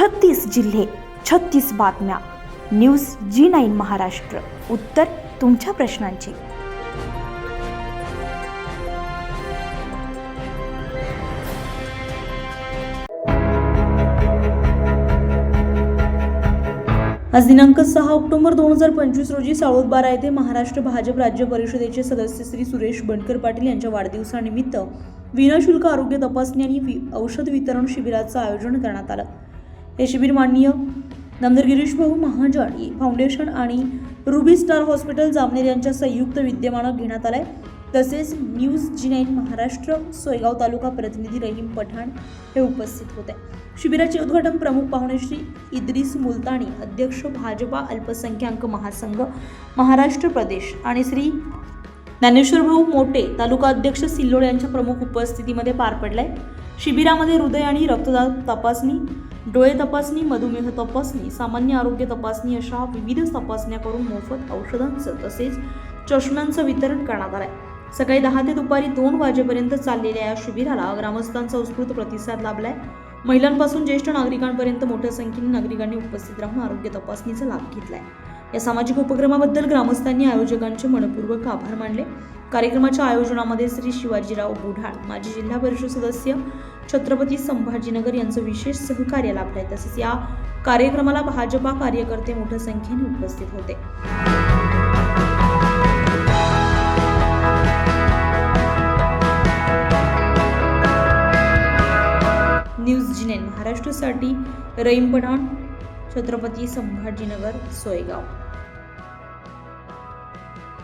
छत्तीस जिल्हे छत्तीस बातम्या. News G nine Maharashtra. उत्तर तुमच्या प्रश्नांची. आज दिनांक सहा ऑक्टोबर दोन हजार पंचवीस रोजी सावळबारा येथे महाराष्ट्र भाजप राज्य परिषदेचे सदस्य श्री सुरेश बनकर पाटील यांच्या वाढदिवसानिमित्त विनाशुल्क आरोग्य तपासणी आणि औषध वितरण शिबिराचं आयोजन करण्यात आलं. हे शिबिर माननीय नामदार गिरीश भाऊ महाजन फाउंडेशन आणि रुबी स्टार हॉस्पिटल जामनेर यांच्या संयुक्त विद्यमानं घेण्यात आलंय. तसेच news G nine Maharashtra Soygaon तालुका प्रतिनिधी रहीम पठाण हे उपस्थित होते. शिबिराचे उद्घाटन प्रमुख पाहुणे श्री इद्रिस मुलतानी अध्यक्ष भाजपा अल्पसंख्याक महासंघ महाराष्ट्र प्रदेश आणि श्री ज्ञानेश्वर भाऊ मोटे तालुका अध्यक्ष सिल्लोड यांच्या प्रमुख उपस्थितीमध्ये पार पडलाय. शिबिरामध्ये हृदय आणि रक्तदाब तपासणी डोळे तपासणी मधुमेह तपासणी सामान्य आरोग्य तपासणी अशा विविध तपासण्या करून मोफत औषधांचं तसेच चष्म्यांचं वितरण करण्यात आलंय. सकाळी दहा ते दुपारी दोन वाजेपर्यंत चाललेल्या या शिबिराला ग्रामस्थांचा उत्स्फूर्त प्रतिसाद लाभलाय. महिलांपासून ज्येष्ठ नागरिकांपर्यंत मोठ्या संख्येने नागरिकांनी उपस्थित राहून आरोग्य तपासणीचा लाभ घेतलाय. या सामाजिक उपक्रमाबद्दल ग्रामस्थांनी आयोजकांचे मनपूर्वक आभार मानले. कार्यक्रमाच्या आयोजनामध्ये श्री शिवाजीराव बुढाळ माजी जिल्हा परिषद सदस्य छत्रपती संभाजीनगर यांचं विशेष सहकार्य लाभलंय. तसेच या कार्यक्रमाला भाजपा कार्यकर्ते मोठ्या संख्येने उपस्थित होते. न्यूज जिनेन महाराष्ट्रासाठी रईम पठाण छत्रपती संभाजीनगर सोयगाव.